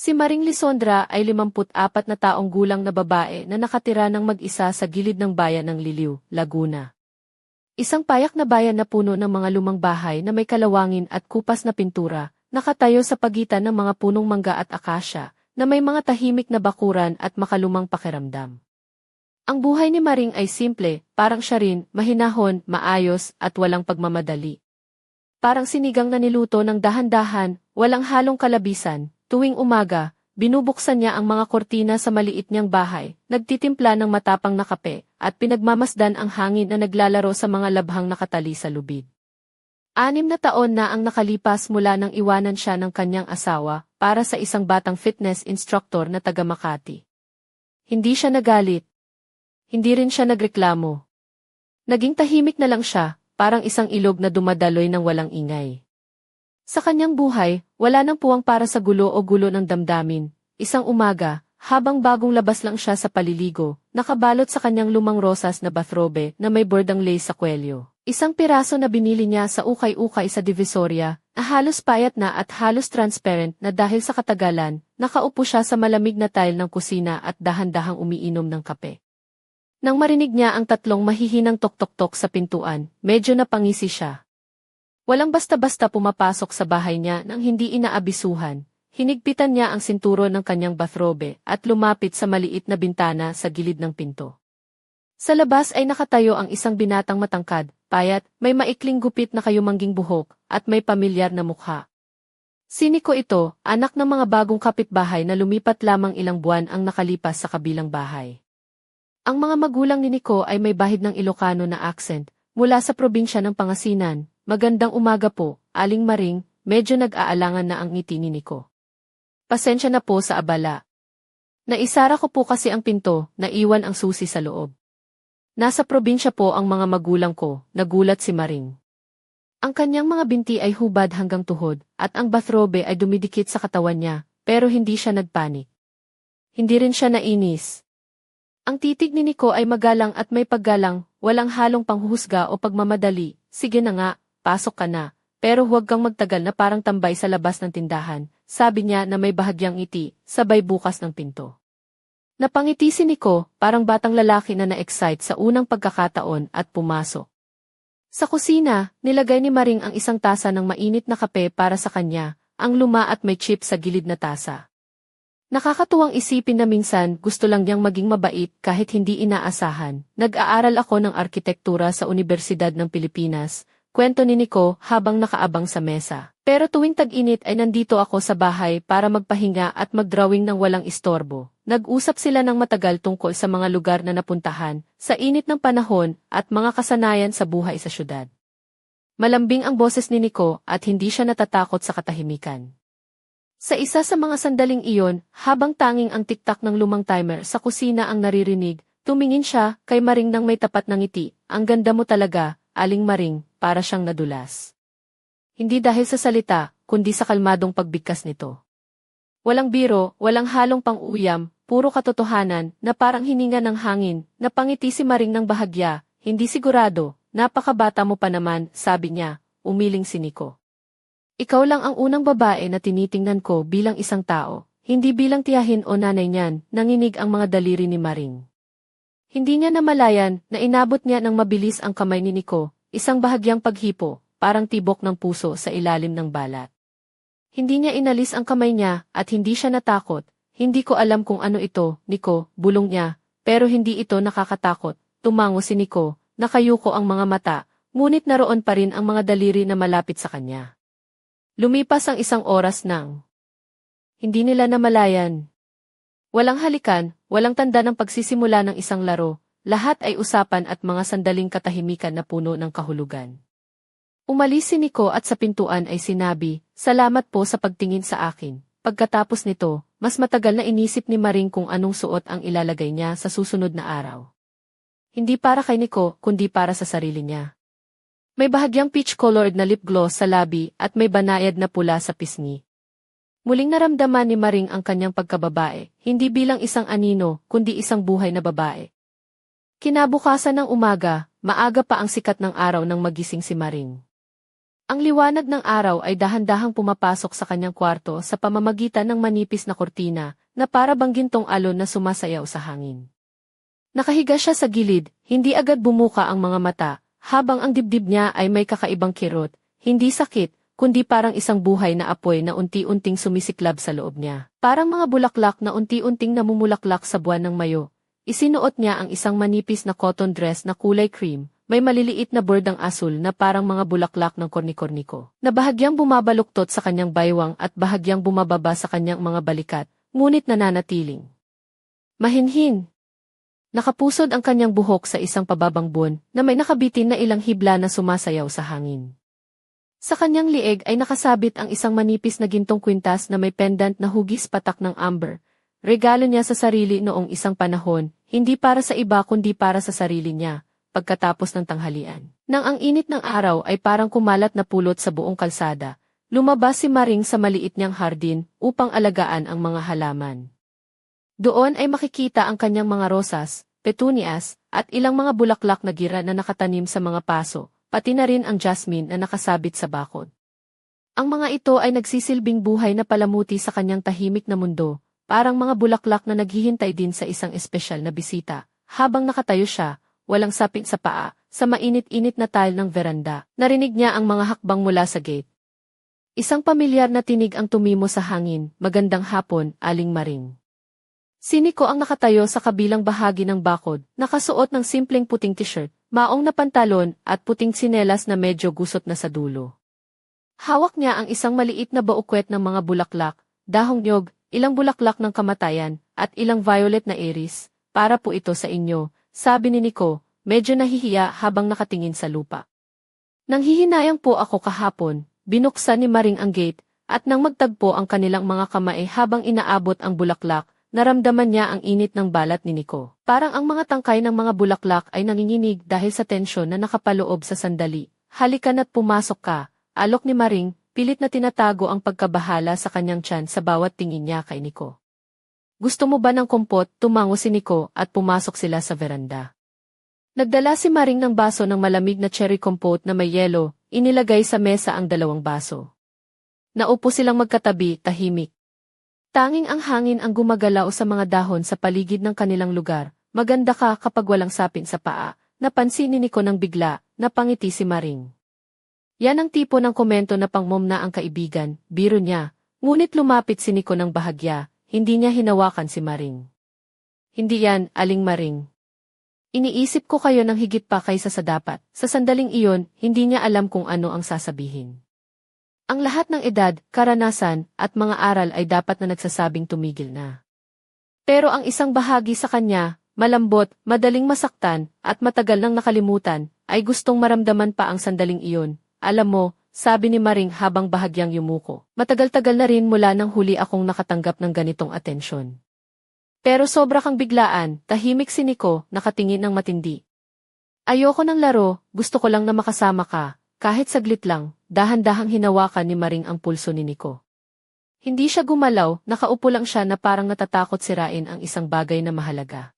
Si Maring Lisondra ay 54 na taong gulang na babae na nakatira ng mag-isa sa gilid ng bayan ng Liliw, Laguna. Isang payak na bayan na puno ng mga lumang bahay na may kalawangin at kupas na pintura, nakatayo sa pagitan ng mga punong mangga at akasya, na may mga tahimik na bakuran at makalumang pakiramdam. Ang buhay ni Maring ay simple, parang siya rin, mahinahon, maayos, at walang pagmamadali. Parang sinigang na niluto ng dahan-dahan, walang halong kalabisan, tuwing umaga, binubuksan niya ang mga kortina sa maliit niyang bahay, nagtitimpla ng matapang na kape, at pinagmamasdan ang hangin na naglalaro sa mga labhang nakatali sa lubid. Anim na taon na ang nakalipas mula nang iwanan siya ng kanyang asawa para sa isang batang fitness instructor na taga Makati. Hindi siya nagalit. Hindi rin siya nagreklamo. Naging tahimik na lang siya, parang isang ilog na dumadaloy ng walang ingay. Sa kanyang buhay, wala nang puwang para sa gulo o gulo ng damdamin. Isang umaga, habang bagong labas lang siya sa paliligo, nakabalot sa kanyang lumang rosas na bathrobe na may bordang lace sa kwelyo. Isang piraso na binili niya sa ukay-ukay sa Divisoria, na halos payat na at halos transparent na dahil sa katagalan, nakaupo siya sa malamig na tile ng kusina at dahan-dahang umiinom ng kape. Nang marinig niya ang tatlong mahihinang tok-tok-tok sa pintuan, medyo napangisi siya. Walang basta-basta pumapasok sa bahay niya nang hindi inaabisuhan. Hinigpitan niya ang sinturo ng kanyang bathrobe at lumapit sa maliit na bintana sa gilid ng pinto. Sa labas ay nakatayo ang isang binatang matangkad, payat, may maikling gupit na kayumangging buhok, at may pamilyar na mukha. Siniko ito, anak ng mga bagong kapitbahay na lumipat lamang ilang buwan ang nakalipas sa kabilang bahay. Ang mga magulang ni Nico ay may bahid ng Ilocano na accent, mula sa probinsya ng Pangasinan. Magandang umaga po, Aling Maring, medyo nag-aalangan na ang ngiti ni Nico. Pasensya na po sa abala. Naisara ko po kasi ang pinto, naiwan ang susi sa loob. Nasa probinsya po ang mga magulang ko, nagulat si Maring. Ang kanyang mga binti ay hubad hanggang tuhod, at ang bathrobe ay dumidikit sa katawan niya, pero hindi siya nagpanik. Hindi rin siya nainis. Ang titig ni Nico ay magalang at may paggalang, walang halong panghuhusga o pagmamadali, sige na nga, pasok ka na, pero huwag kang magtagal na parang tambay sa labas ng tindahan, sabi niya na may bahagyang ngiti, sabay bukas ng pinto. Napangiti si Nico, parang batang lalaki na na-excite sa unang pagkakataon at pumasok. Sa kusina, nilagay ni Maring ang isang tasa ng mainit na kape para sa kanya, ang luma at may chip sa gilid na tasa. Nakakatuwang isipin na minsan gusto lang niyang maging mabait kahit hindi inaasahan. Nag-aaral ako ng arkitektura sa Universidad ng Pilipinas, kwento ni Nico habang nakaabang sa mesa. Pero tuwing tag-init ay nandito ako sa bahay para magpahinga at magdrawing ng walang istorbo. Nag-usap sila ng matagal tungkol sa mga lugar na napuntahan, sa init ng panahon, at mga kasanayan sa buhay sa syudad. Malambing ang boses ni Nico at hindi siya natatakot sa katahimikan. Sa isa sa mga sandaling iyon, habang tanging ang tiktak ng lumang timer sa kusina ang naririnig, tumingin siya kay Maring nang may tapat ng ngiti, ang ganda mo talaga, aling Maring, para siyang nadulas. Hindi dahil sa salita, kundi sa kalmadong pagbigkas nito. Walang biro, walang halong pang-uyam, puro katotohanan, na parang hininga ng hangin, napangiti si Maring ng bahagya, hindi sigurado, napakabata mo pa naman, sabi niya, umiling si Nico. Ikaw lang ang unang babae na tinitingnan ko bilang isang tao, hindi bilang tiyahin o nanay niyan, nanginig ang mga daliri ni Maring. Hindi niya namalayan na inabot niya ng mabilis ang kamay ni Nico, isang bahagyang paghipo, parang tibok ng puso sa ilalim ng balat. Hindi niya inalis ang kamay niya at hindi siya natakot, hindi ko alam kung ano ito, Nico, bulong niya, pero hindi ito nakakatakot. Tumango si Nico, nakayuko ang mga mata, ngunit naroon pa rin ang mga daliri na malapit sa kanya. Lumipas ang isang oras nang hindi nila namalayan. Walang halikan, walang tanda ng pagsisimula ng isang laro, lahat ay usapan at mga sandaling katahimikan na puno ng kahulugan. Umalis si Nico at sa pintuan ay sinabi, Salamat po sa pagtingin sa akin. Pagkatapos nito, mas matagal na inisip ni Maring kung anong suot ang ilalagay niya sa susunod na araw. Hindi para kay Nico, kundi para sa sarili niya. May bahagyang peach-colored na lip gloss sa labi at may banayad na pula sa pisngi. Muling naramdaman ni Maring ang kanyang pagkababae, hindi bilang isang anino, kundi isang buhay na babae. Kinabukasan ng umaga, maaga pa ang sikat ng araw nang magising si Maring. Ang liwanag ng araw ay dahan-dahang pumapasok sa kanyang kwarto sa pamamagitan ng manipis na kortina na para bang gintong alon na sumasayaw sa hangin. Nakahiga siya sa gilid, hindi agad bumuka ang mga mata, habang ang dibdib niya ay may kakaibang kirot, hindi sakit, kundi parang isang buhay na apoy na unti-unting sumisiklab sa loob niya. Parang mga bulaklak na unti-unting namumulaklak sa buwan ng mayo. Isinuot niya ang isang manipis na cotton dress na kulay cream, may maliliit na bordang asul na parang mga bulaklak ng kornikorniko, na bahagyang bumabaluktot sa kanyang baywang at bahagyang bumababa sa kanyang mga balikat, ngunit nananatiling. Mahinhin. Nakapusod ang kanyang buhok sa isang pababang buwan na may nakabitin na ilang hibla na sumasayaw sa hangin. Sa kanyang lieg ay nakasabit ang isang manipis na gintong kwintas na may pendant na hugis patak ng amber. Regalo niya sa sarili noong isang panahon, hindi para sa iba kundi para sa sarili niya, pagkatapos ng tanghalian. Nang ang init ng araw ay parang kumalat na pulot sa buong kalsada, lumabas si Maring sa maliit niyang hardin upang alagaan ang mga halaman. Doon ay makikita ang kanyang mga rosas, petunias, at ilang mga bulaklak na gira na nakatanim sa mga paso, pati na rin ang jasmine na nakasabit sa bakod. Ang mga ito ay nagsisilbing buhay na palamuti sa kanyang tahimik na mundo, parang mga bulaklak na naghihintay din sa isang espesyal na bisita. Habang nakatayo siya, walang sapin sa paa, sa mainit-init na tile ng veranda, narinig niya ang mga hakbang mula sa gate. Isang pamilyar na tinig ang tumimo sa hangin, magandang hapon, aling maring. Siniko ang nakatayo sa kabilang bahagi ng bakod, nakasuot ng simpleng puting t-shirt, maong na pantalon at puting sinelas na medyo gusot na sa dulo. Hawak niya ang isang maliit na baukwet ng mga bulaklak, dahong nyog, ilang bulaklak ng kamatayan, at ilang violet na iris, para po ito sa inyo, sabi ni Nico, medyo nahihiya habang nakatingin sa lupa. Nang hihinayang po ako kahapon, binuksan ni Maring ang gate, at nang magtagpo ang kanilang mga kamay habang inaabot ang bulaklak, naramdaman niya ang init ng balat ni Nico. Parang ang mga tangkay ng mga bulaklak ay nanginginig dahil sa tensyon na nakapaloob sa sandali. Halika na't pumasok ka, alok ni Maring, pilit na tinatago ang pagkabahala sa kanyang tiyan sa bawat tingin niya kay Nico. Gusto mo ba ng kompot? Tumango si Nico at pumasok sila sa veranda. Nagdala si Maring ng baso ng malamig na cherry compote na may yelo, inilagay sa mesa ang dalawang baso. Naupo silang magkatabi, tahimik. Tanging ang hangin ang gumagalaw sa mga dahon sa paligid ng kanilang lugar. Maganda ka kapag walang sapin sa paa. Napansin ni Nico ng bigla, napangiti si Maring. Yan ang tipo ng komento na pangmom na ang kaibigan, biro niya. Ngunit lumapit si Nico ng bahagya, hindi niya hinawakan si Maring. Hindi yan, aling Maring. Iniisip ko kayo ng higit pa kaysa sa dapat. Sa sandaling iyon, hindi niya alam kung ano ang sasabihin. Ang lahat ng edad, karanasan, at mga aral ay dapat na nagsasabing tumigil na. Pero ang isang bahagi sa kanya, malambot, madaling masaktan, at matagal nang nakalimutan, ay gustong maramdaman pa ang sandaling iyon. Alam mo, sabi ni Maring habang bahagyang yumuko. Matagal-tagal na rin mula nang huli akong nakatanggap ng ganitong atensyon. Pero sobra kang biglaan, tahimik si Nico, nakatingin ng matindi. Ayoko ng laro, gusto ko lang na makasama ka, kahit saglit lang, dahan-dahang hinawakan ni Maring ang pulso ni Nico. Hindi siya gumalaw, nakaupo lang siya na parang natatakot sirain ang isang bagay na mahalaga.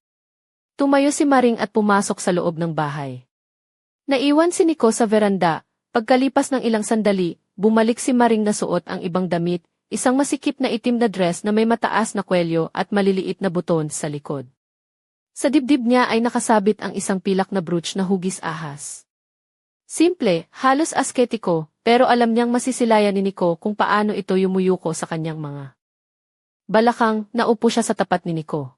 Tumayo si Maring at pumasok sa loob ng bahay. Naiwan si Nico sa veranda, pagkalipas ng ilang sandali, bumalik si Maring na suot ang ibang damit, isang masikip na itim na dress na may mataas na kwelyo at maliliit na buton sa likod. Sa dibdib niya ay nakasabit ang isang pilak na brooch na hugis ahas. Simple, halos asketiko, pero alam niyang masisilayan ni Nico kung paano ito yumuyuko sa kanyang mga. Balakang, naupo siya sa tapat ni Nico.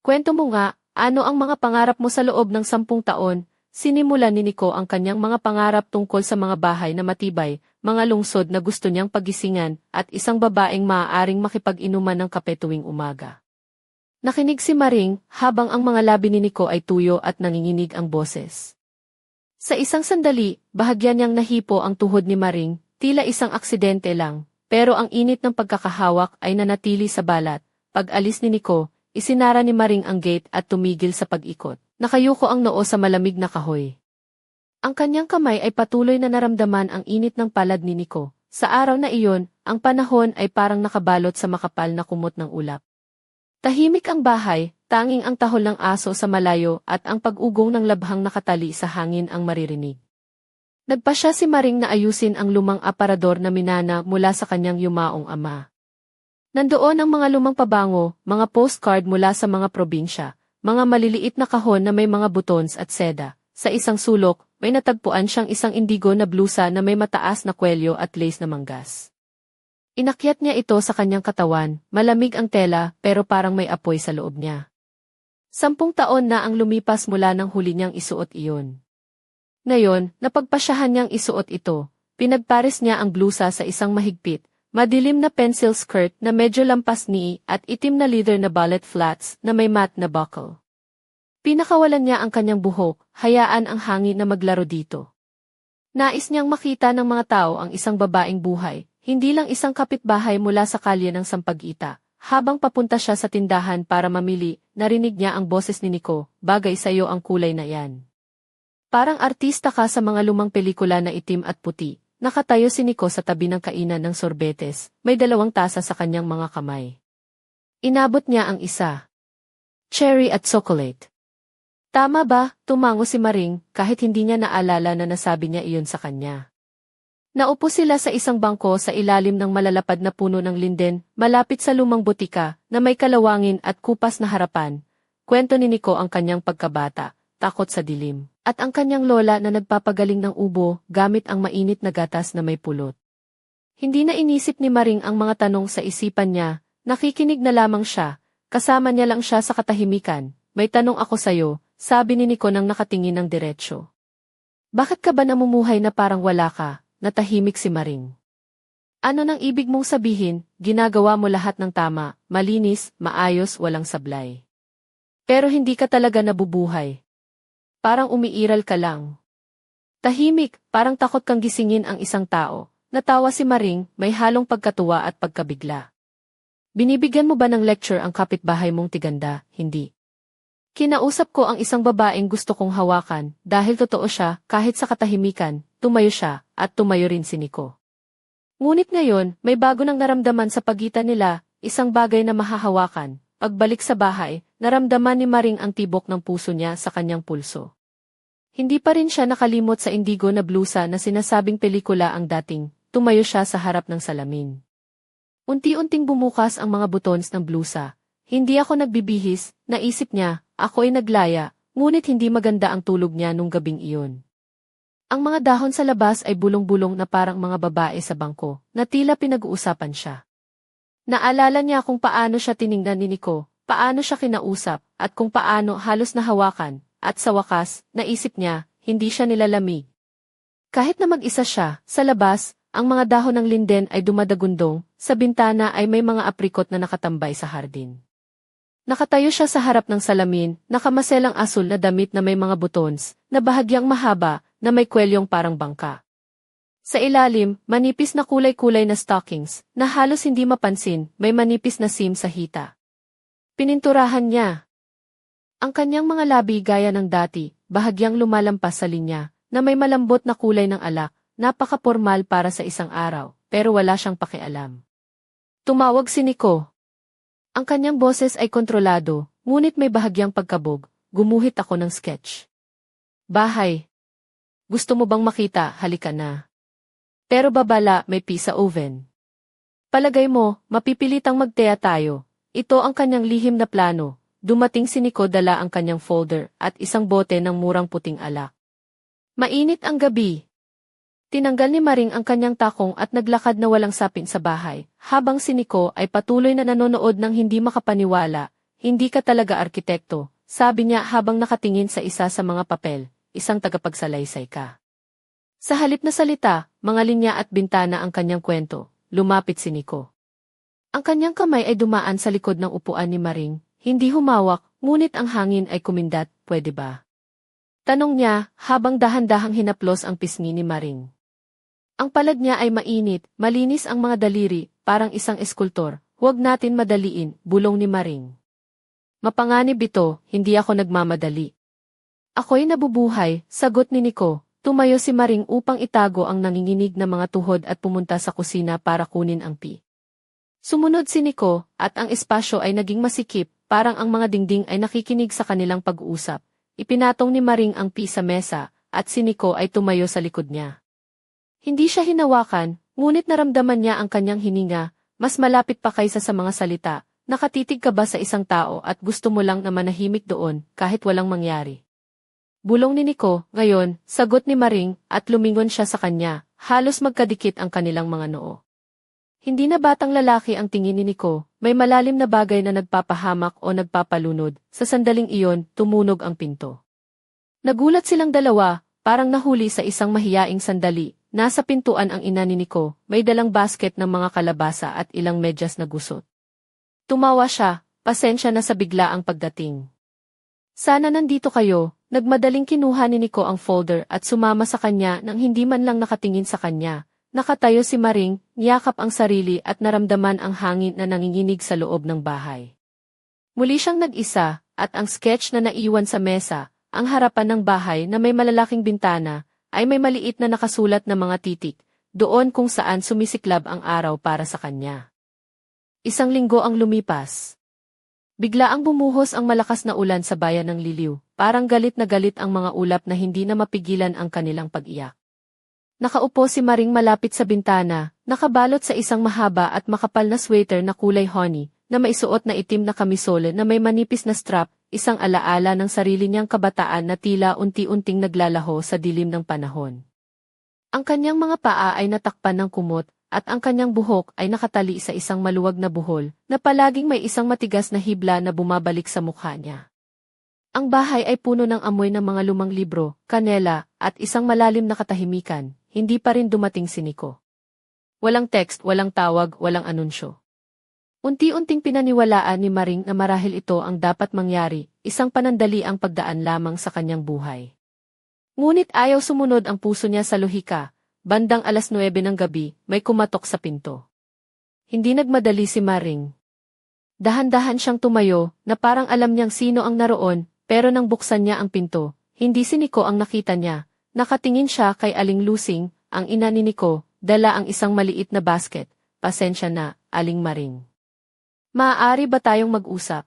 Kwento mo nga, ano ang mga pangarap mo sa loob ng sampung taon? Sinimulan ni Nico ang kanyang mga pangarap tungkol sa mga bahay na matibay, mga lungsod na gusto niyang pagisingan, at isang babaeng maaaring makipag-inuman ng kape tuwing umaga. Nakinig si Maring habang ang mga labi ni Nico ay tuyo at nanginginig ang boses. Sa isang sandali, bahagyan niyang nahipo ang tuhod ni Maring, tila isang aksidente lang, pero ang init ng pagkakahawak ay nanatili sa balat. Pag alis ni Nico, isinara ni Maring ang gate at tumigil sa pag-ikot. Nakayuko ang noo sa malamig na kahoy. Ang kanyang kamay ay patuloy na naramdaman ang init ng palad ni Nico. Sa araw na iyon, ang panahon ay parang nakabalot sa makapal na kumot ng ulap. Tahimik ang bahay, Tanging ang tahol ng aso sa malayo at ang pag-ugong ng labhang nakatali sa hangin ang maririnig. Nagpa siya si Maring na ayusin ang lumang aparador na minana mula sa kanyang yumaong ama. Nandoon ang mga lumang pabango, mga postcard mula sa mga probinsya, mga maliliit na kahon na may mga butons at seda. Sa isang sulok, may natagpuan siyang isang indigo na blusa na may mataas na kwelyo at lace na manggas. Inakyat niya ito sa kanyang katawan, malamig ang tela pero parang may apoy sa loob niya. Sampung taon na ang lumipas mula nang huli niyang isuot iyon. Ngayon, napagpasyahan niyang isuot ito. Pinagpares niya ang blusa sa isang mahigpit, madilim na pencil skirt na medyo lampas ni at itim na leather na ballet flats na may matte na buckle. Pinakawalan niya ang kanyang buhok, hayaan ang hangin na maglaro dito. Nais niyang makita ng mga tao ang isang babaeng buhay, hindi lang isang kapitbahay mula sa kalye ng Sampaguita. Habang papunta siya sa tindahan para mamili, narinig niya ang boses ni Nico, bagay sa iyo ang kulay na yan. Parang artista ka sa mga lumang pelikula na itim at puti. Nakatayo si Nico sa tabi ng kainan ng sorbetes, may dalawang tasa sa kanyang mga kamay. Inabot niya ang isa. Cherry at chocolate. Tama ba, tumango si Maring, kahit hindi niya naalala na nasabi niya iyon sa kanya. Naupo sila sa isang bangko sa ilalim ng malalapad na puno ng linden, malapit sa lumang butika, na may kalawangin at kupas na harapan. Kwento ni Nico ang kanyang pagkabata, takot sa dilim, at ang kanyang lola na nagpapagaling ng ubo gamit ang mainit na gatas na may pulot. Hindi na inisip ni Maring ang mga tanong sa isipan niya, nakikinig na lamang siya, kasama niya lang siya sa katahimikan. May tanong ako sa'yo, sabi ni Nico nang nakatingin ng diretsyo. Bakit ka ba namumuhay na parang wala ka? Natahimik si Maring. Ano nang ibig mong sabihin, ginagawa mo lahat ng tama, malinis, maayos, walang sablay. Pero hindi ka talaga nabubuhay. Parang umiiral ka lang. Tahimik, parang takot kang gisingin ang isang tao. Natawa si Maring, may halong pagkatuwa at pagkabigla. Binibigyan mo ba ng lecture ang kapitbahay mong tiganda? Hindi. Kinausap ko ang isang babaeng gusto kong hawakan, dahil totoo siya, kahit sa katahimikan, tumayo siya, at tumayo rin si Nico. Ngunit ngayon, may bago nang naramdaman sa pagitan nila, isang bagay na mahahawakan. Pagbalik sa bahay, naramdaman ni Maring ang tibok ng puso niya sa kanyang pulso. Hindi pa rin siya nakalimot sa indigo na blusa na sinasabing pelikula ang dating, tumayo siya sa harap ng salamin. Unti-unting bumukas ang mga butons ng blusa. Hindi ako nagbibihis, naisip niya, ako ay naglaya, ngunit hindi maganda ang tulog niya nung gabing iyon. Ang mga dahon sa labas ay bulong-bulong na parang mga babae sa bangko, na tila pinag-uusapan siya. Naalala niya kung paano siya tiningnan ni Nico, paano siya kinausap, at kung paano halos nahawakan, at sa wakas, naisip niya, hindi siya nilalamig. Kahit na mag-isa siya, sa labas, ang mga dahon ng linden ay dumadagundong, sa bintana ay may mga aprikot na nakatambay sa hardin. Nakatayo siya sa harap ng salamin, nakamaselang asul na damit na may mga butons, na bahagyang mahaba, na may kwelyong parang bangka. Sa ilalim, manipis na kulay-kulay na stockings, na halos hindi mapansin, may manipis na sim sa hita. Pininturahan niya. Ang kanyang mga labi gaya ng dati, bahagyang lumalampas sa linya, na may malambot na kulay ng alak, napaka-formal para sa isang araw, pero wala siyang pakialam. Tumawag si Nico, ang kanyang boses ay kontrolado, ngunit may bahagyang pagkabog, gumuhit ako ng sketch. Bahay. Gusto mo bang makita, halika na. Pero babala, may pisa oven. Palagay mo, mapipilitang magtea tayo. Ito ang kanyang lihim na plano. Dumating si Nico dala ang kanyang folder at isang bote ng murang puting alak. Mainit ang gabi, Tinanggal ni Maring ang kanyang takong at naglakad na walang sapin sa bahay, habang si Nico ay patuloy na nanonood ng hindi makapaniwala, hindi ka talaga arkitekto, sabi niya habang nakatingin sa isa sa mga papel, isang tagapagsalaysay ka. Sa halip na salita, mga linya at bintana ang kanyang kwento, lumapit si Nico. Ang kanyang kamay ay dumaan sa likod ng upuan ni Maring, hindi humawak, ngunit ang hangin ay kumindat, pwede ba? Tanong niya, habang dahan-dahang hinaplos ang pisngi ni Maring. Ang palad niya ay mainit, malinis ang mga daliri, parang isang eskultor. Huwag natin madaliin, bulong ni Maring. Mapanganib ito, hindi ako nagmamadali. Ako'y nabubuhay, sagot ni Nico. Tumayo si Maring upang itago ang nanginginig na mga tuhod at pumunta sa kusina para kunin ang pi. Sumunod si Nico, at ang espasyo ay naging masikip, parang ang mga dingding ay nakikinig sa kanilang pag-uusap. Ipinatong ni Maring ang pi sa mesa, at si Nico ay tumayo sa likod niya. Hindi siya hinawakan, ngunit naramdaman niya ang kanyang hininga, mas malapit pa kaysa sa mga salita. Nakatitig ka ba sa isang tao at gusto mo lang na manahimik doon kahit walang mangyari? Bulong ni Nico, ngayon, sagot ni Maring, at lumingon siya sa kanya, halos magkadikit ang kanilang mga noo. Hindi na batang lalaki ang tingin ni Nico, may malalim na bagay na nagpapahamak o nagpapalunod, sa sandaling iyon, tumunog ang pinto. Nagulat silang dalawa, parang nahuli sa isang mahiyaing sandali, nasa pintuan ang ina ni Nico, may dalang basket ng mga kalabasa at ilang medyas na gusot. Tumawa siya, pasensya na sa bigla ang pagdating. Sana nandito kayo, nagmadaling kinuha ni Nico ang folder at sumama sa kanya nang hindi man lang nakatingin sa kanya. Nakatayo si Maring, niyakap ang sarili at naramdaman ang hangin na nanginginig sa loob ng bahay. Muli siyang nag-isa, at ang sketch na naiwan sa mesa, ang harapan ng bahay na may malalaking bintana, ay may maliit na nakasulat na mga titik, doon kung saan sumisiklab ang araw para sa kanya. Isang linggo ang lumipas. Bigla ang bumuhos ang malakas na ulan sa bayan ng Liliw, parang galit na galit ang mga ulap na hindi na mapigilan ang kanilang pag-iyak. Nakaupo si Maring malapit sa bintana, nakabalot sa isang mahaba at makapal na sweater na kulay honey, na may suot na itim na kamisole na may manipis na strap, isang alaala ng sarili niyang kabataan na tila unti-unting naglalaho sa dilim ng panahon. Ang kanyang mga paa ay natakpan ng kumot, at ang kanyang buhok ay nakatali sa isang maluwag na buhol, na palaging may isang matigas na hibla na bumabalik sa mukha niya. Ang bahay ay puno ng amoy ng mga lumang libro, kanela, at isang malalim na katahimikan, hindi pa rin dumating si Nico. Walang text, walang tawag, walang anunsyo. Unti-unting pinaniwalaan ni Maring na marahil ito ang dapat mangyari, isang panandali ang pagdaan lamang sa kanyang buhay. Ngunit ayaw sumunod ang puso niya sa lohika, bandang alas 9 ng gabi, may kumatok sa pinto. Hindi nagmadali si Maring. Dahan-dahan siyang tumayo, na parang alam niyang sino ang naroon, pero nang buksan niya ang pinto, hindi si Nico ang nakita niya, Nakatingin siya kay Aling Lusing, ang ina ni Nico, dala ang isang maliit na basket. Pasensya na, Aling Maring. Maaari ba tayong mag-usap?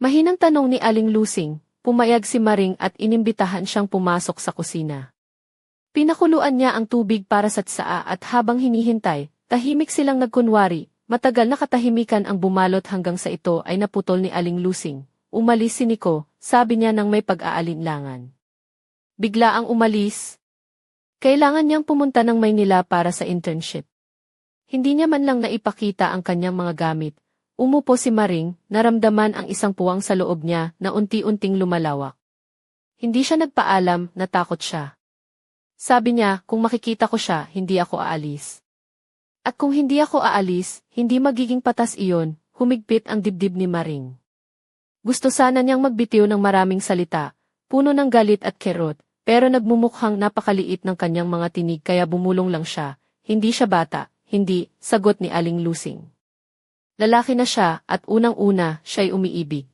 Mahinang tanong ni Aling Lusing, pumayag si Maring at inimbitahan siyang pumasok sa kusina. Pinakuluan niya ang tubig para sa tsaa at habang hinihintay, tahimik silang nagkunwari, matagal na katahimikan ang bumalot hanggang sa ito ay naputol ni Aling Lusing. Umalis si Nico, sabi niya nang may pag-aalinlangan bigla ang umalis. Kailangan niyang pumunta ng Maynila para sa internship. Hindi niya man lang naipakita ang kanyang mga gamit. Umupo si Maring, naramdaman ang isang puwang sa loob niya na unti-unting lumalawak. Hindi siya nagpaalam, natakot siya. Sabi niya, kung makikita ko siya, hindi ako aalis. At kung hindi ako aalis, hindi magiging patas iyon, humigpit ang dibdib ni Maring. Gusto sana niyang magbitiw ng maraming salita, puno ng galit at kerot, pero nagmumukhang napakaliit ng kanyang mga tinig kaya bumulong lang siya. Hindi siya bata, hindi, sagot ni Aling Lusing. Lalaki na siya at unang-una siya'y umiibig.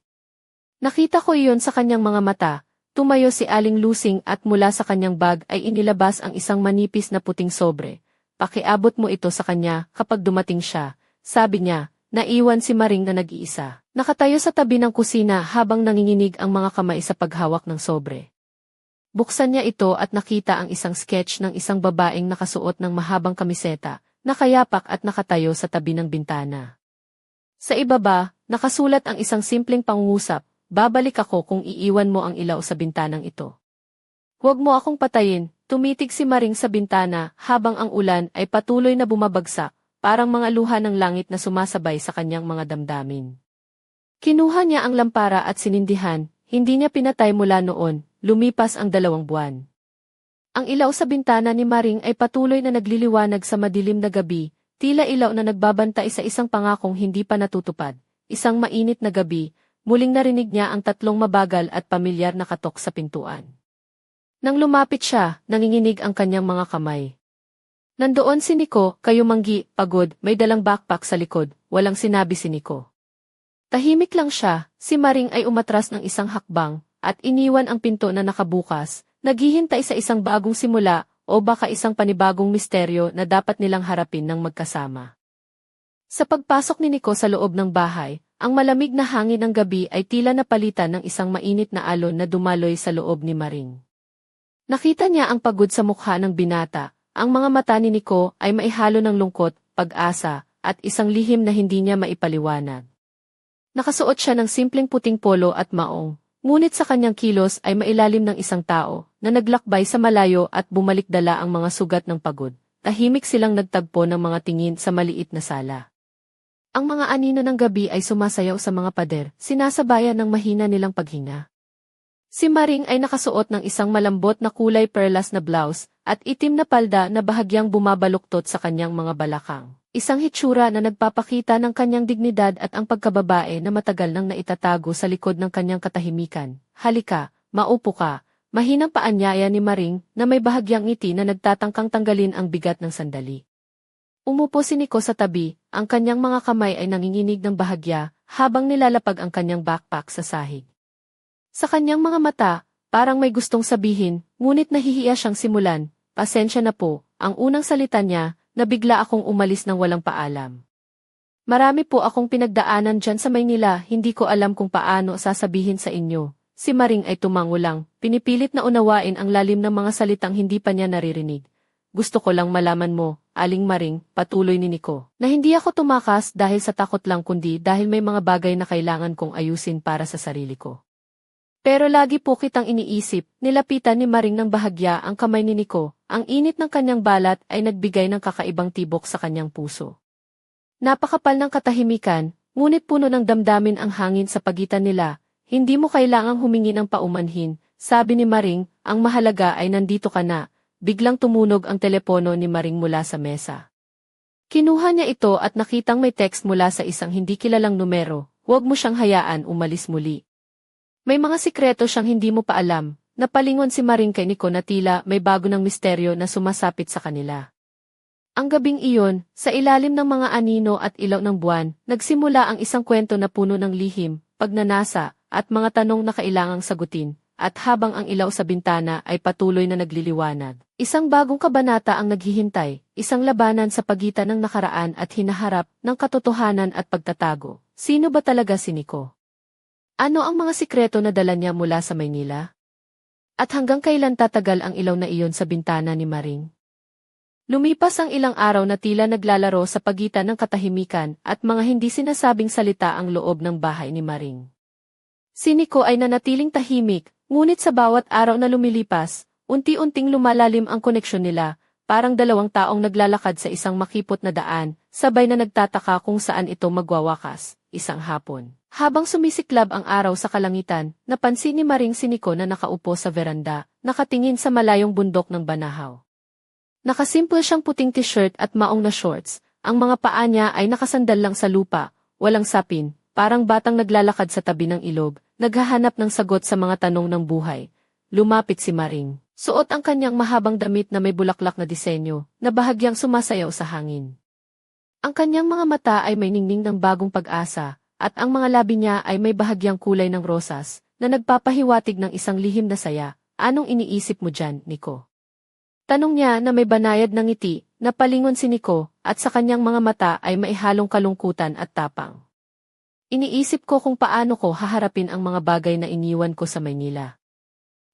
Nakita ko iyon sa kanyang mga mata, tumayo si Aling Lusing at mula sa kanyang bag ay inilabas ang isang manipis na puting sobre. Pakiabot mo ito sa kanya kapag dumating siya, sabi niya, naiwan si Maring na nag-iisa. Nakatayo sa tabi ng kusina habang nanginginig ang mga kamay sa paghawak ng sobre. Buksan niya ito at nakita ang isang sketch ng isang babaeng nakasuot ng mahabang kamiseta, nakayapak at nakatayo sa tabi ng bintana. Sa ibaba, nakasulat ang isang simpleng pangungusap, babalik ako kung iiwan mo ang ilaw sa bintanang ito. Huwag mo akong patayin, tumitig si Maring sa bintana habang ang ulan ay patuloy na bumabagsak, parang mga luha ng langit na sumasabay sa kanyang mga damdamin. Kinuha niya ang lampara at sinindihan, hindi niya pinatay mula noon, Lumipas ang dalawang buwan. Ang ilaw sa bintana ni Maring ay patuloy na nagliliwanag sa madilim na gabi, tila ilaw na nagbabantay sa isang pangakong hindi pa natutupad. Isang mainit na gabi, muling narinig niya ang tatlong mabagal at pamilyar na katok sa pintuan. Nang lumapit siya, nanginginig ang kanyang mga kamay. Nandoon si Nico, kayumanggi, pagod, may dalang backpack sa likod, walang sinabi si Nico. Tahimik lang siya, si Maring ay umatras ng isang hakbang, at iniwan ang pinto na nakabukas, naghihintay sa isang bagong simula o baka isang panibagong misteryo na dapat nilang harapin ng magkasama. Sa pagpasok ni Nico sa loob ng bahay, ang malamig na hangin ng gabi ay tila napalitan ng isang mainit na alon na dumaloy sa loob ni Maring. Nakita niya ang pagod sa mukha ng binata. Ang mga mata ni Nico ay maihalo ng lungkot, pag-asa, at isang lihim na hindi niya maipaliwanag. Nakasuot siya ng simpleng puting polo at maong, ngunit sa kanyang kilos ay mailalim ng isang tao na naglakbay sa malayo at bumalik dala ang mga sugat ng pagod. Tahimik silang nagtagpo ng mga tingin sa maliit na sala. Ang mga anino ng gabi ay sumasayaw sa mga pader, sinasabayan ng mahina nilang paghinga. Si Maring ay nakasuot ng isang malambot na kulay perlas na blouse at itim na palda na bahagyang bumabaluktot sa kanyang mga balakang. Isang hitsura na nagpapakita ng kanyang dignidad at ang pagkababae na matagal nang naitatago sa likod ng kanyang katahimikan. Halika, maupo ka. Mahinang paanyaya ni Maring na may bahagyang ngiti na nagtatangkang tanggalin ang bigat ng sandali. Umupo si Nico sa tabi, ang kanyang mga kamay ay nanginginig ng bahagya habang nilalapag ang kanyang backpack sa sahig. Sa kanyang mga mata, parang may gustong sabihin, ngunit nahihiya siyang simulan, pasensya na po, ang unang salita niya, na bigla akong umalis ng walang paalam. Marami po akong pinagdaanan dyan sa Maynila, hindi ko alam kung paano sasabihin sa inyo. Si Maring ay tumango lang, pinipilit na unawain ang lalim ng mga salitang hindi pa niya naririnig. Gusto ko lang malaman mo, Aling Maring, patuloy ni Nico, na hindi ako tumakas dahil sa takot lang kundi dahil may mga bagay na kailangan kong ayusin para sa sarili ko. Pero lagi po kitang iniisip, nilapitan ni Maring ng bahagya ang kamay ni Nico, ang init ng kanyang balat ay nagbigay ng kakaibang tibok sa kanyang puso. Napakapal ng katahimikan, ngunit puno ng damdamin ang hangin sa pagitan nila, hindi mo kailangang humingi ng paumanhin, sabi ni Maring, ang mahalaga ay nandito ka na, biglang tumunog ang telepono ni Maring mula sa mesa. Kinuha niya ito at nakitang may text mula sa isang hindi kilalang numero, huwag mo siyang hayaan umalis muli. May mga sikreto siyang hindi mo pa alam, napalingon si Maring kay Nico na tila may bago ng misteryo na sumasapit sa kanila. Ang gabing iyon, sa ilalim ng mga anino at ilaw ng buwan, nagsimula ang isang kwento na puno ng lihim, pagnanasa, at mga tanong na kailangang sagutin, at habang ang ilaw sa bintana ay patuloy na nagliliwanag. Isang bagong kabanata ang naghihintay, isang labanan sa pagitan ng nakaraan at hinaharap ng katotohanan at pagtatago. Sino ba talaga si Nico? Ano ang mga sikreto na dala niya mula sa Maynila? At hanggang kailan tatagal ang ilaw na iyon sa bintana ni Maring? Lumipas ang ilang araw na tila naglalaro sa pagitan ng katahimikan at mga hindi sinasabing salita ang loob ng bahay ni Maring. Si Nico ay nanatiling tahimik, ngunit sa bawat araw na lumilipas, unti-unting lumalalim ang koneksyon nila, parang dalawang taong naglalakad sa isang makipot na daan, sabay na nagtataka kung saan ito magwawakas, isang hapon. Habang sumisiklab ang araw sa kalangitan, napansin ni Maring si Nico na nakaupo sa veranda, nakatingin sa malayong bundok ng Banahaw. Nakasimple siyang puting t-shirt at maong na shorts, ang mga paa niya ay nakasandal lang sa lupa, walang sapin, parang batang naglalakad sa tabi ng ilog, naghahanap ng sagot sa mga tanong ng buhay. Lumapit si Maring. Suot ang kanyang mahabang damit na may bulaklak na disenyo, na bahagyang sumasayaw sa hangin. Ang kanyang mga mata ay may ningning ng bagong pag-asa, at ang mga labi niya ay may bahagyang kulay ng rosas, na nagpapahiwatig ng isang lihim na saya. Anong iniisip mo dyan, Nico? Tanong niya na may banayad ng ngiti, napalingon si Nico, at sa kanyang mga mata ay maihalong kalungkutan at tapang. Iniisip ko kung paano ko haharapin ang mga bagay na iniwan ko sa Maynila.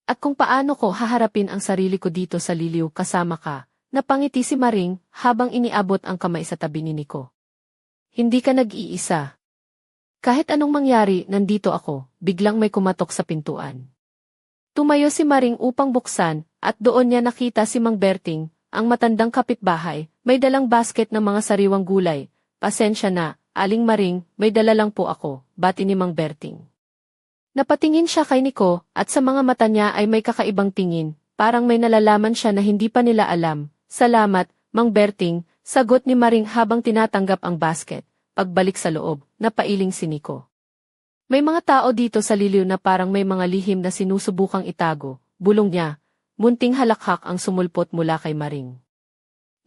At kung paano ko haharapin ang sarili ko dito sa liliw kasama ka, napangiti si Maring habang iniabot ang kamay sa tabi ni Nico. Hindi ka nag-iisa. Kahit anong mangyari, nandito ako, biglang may kumatok sa pintuan. Tumayo si Maring upang buksan, at doon niya nakita si Mang Berting, ang matandang kapitbahay, may dalang basket ng mga sariwang gulay. Pasensya na, aling Maring, may dala lang po ako, bati ni Mang Berting. Napatingin siya kay Nico, at sa mga mata niya ay may kakaibang tingin, parang may nalalaman siya na hindi pa nila alam. Salamat, Mang Berting, sagot ni Maring habang tinatanggap ang basket. Pagbalik sa loob, napailing si Nico. May mga tao dito sa liliw na parang may mga lihim na sinusubukang itago, bulong niya, munting halakhak ang sumulpot mula kay Maring.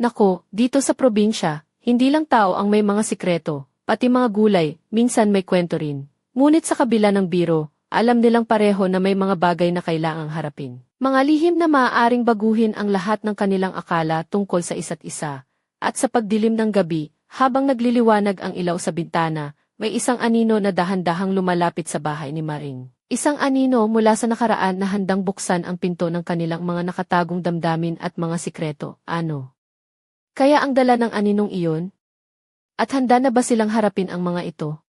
Nako, dito sa probinsya, hindi lang tao ang may mga sikreto, pati mga gulay, minsan may kwento rin. Ngunit sa kabila ng biro, alam nilang pareho na may mga bagay na kailangang harapin. Mga lihim na maaaring baguhin ang lahat ng kanilang akala tungkol sa isa't isa, at sa pagdilim ng gabi, habang nagliliwanag ang ilaw sa bintana, may isang anino na dahan-dahang lumalapit sa bahay ni Maring. Isang anino mula sa nakaraan na handang buksan ang pinto ng kanilang mga nakatagong damdamin at mga sikreto, ano? Kaya ang dala ng aninong iyon? At handa na ba silang harapin ang mga ito?